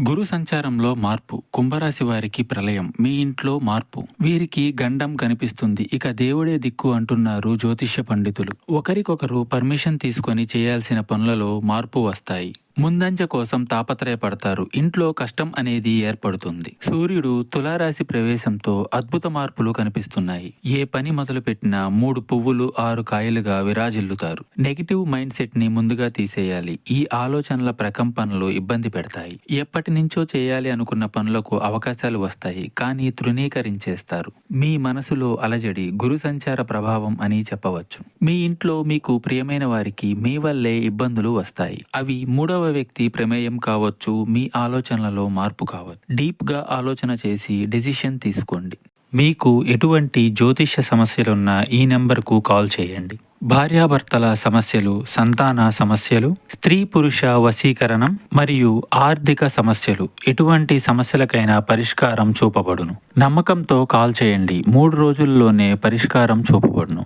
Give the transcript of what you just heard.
గురు సంచారంలో మార్పు కుంభరాశి వారికి ప్రళయం మీ ఇంట్లో మార్పు. వీరికి గండం కనిపిస్తుంది. ఇక దేవుడే దిక్కు అంటున్నారు జ్యోతిష్య పండితులు. ఒకరికొకరు పర్మిషన్ తీసుకొని చేయాల్సిన పనులలో మార్పు వస్తాయి. ముందంజ కోసం తాపత్రయపడతారు. ఇంట్లో కష్టం అనేది ఏర్పడుతుంది. సూర్యుడు తులారాశి ప్రవేశంతో అద్భుత మార్పులు కనిపిస్తున్నాయి. ఏ పని మొదలు పెట్టినా మూడు పువ్వులు ఆరు కాయలుగా విరాజిల్లుతారు. నెగిటివ్ మైండ్ సెట్ని ముందుగా తీసేయాలి. ఈ ఆలోచనల ప్రకంపనలు ఇబ్బంది పెడతాయి. ఎప్పటి నుంచో చేయాలి అనుకున్న పనులకు అవకాశాలు వస్తాయి కానీ తృణీకరించేస్తారు. మీ మనసులో అలజడి గురు సంచార ప్రభావం అని చెప్పవచ్చు. మీ ఇంట్లో మీకు ప్రియమైన వారికి మీ వల్లే ఇబ్బందులు వస్తాయి. అవి మూడవ వ్యక్తి ప్రమేయం కావచ్చు మీ ఆలోచనలలో మార్పు కావచ్చు. డీప్గా ఆలోచన చేసి డెసిషన్ తీసుకోండి. మీకు ఎటువంటి జ్యోతిష్య సమస్యలున్నా ఈ నెంబర్కు కాల్ చేయండి. భార్యాభర్తల సమస్యలు సంతాన సమస్యలు స్త్రీ పురుష వశీకరణం మరియు ఆర్థిక సమస్యలు ఎటువంటి సమస్యలకైనా పరిష్కారం చూపబడును. నమ్మకంతో కాల్ చేయండి. మూడు రోజుల్లోనే పరిష్కారం చూపబడును.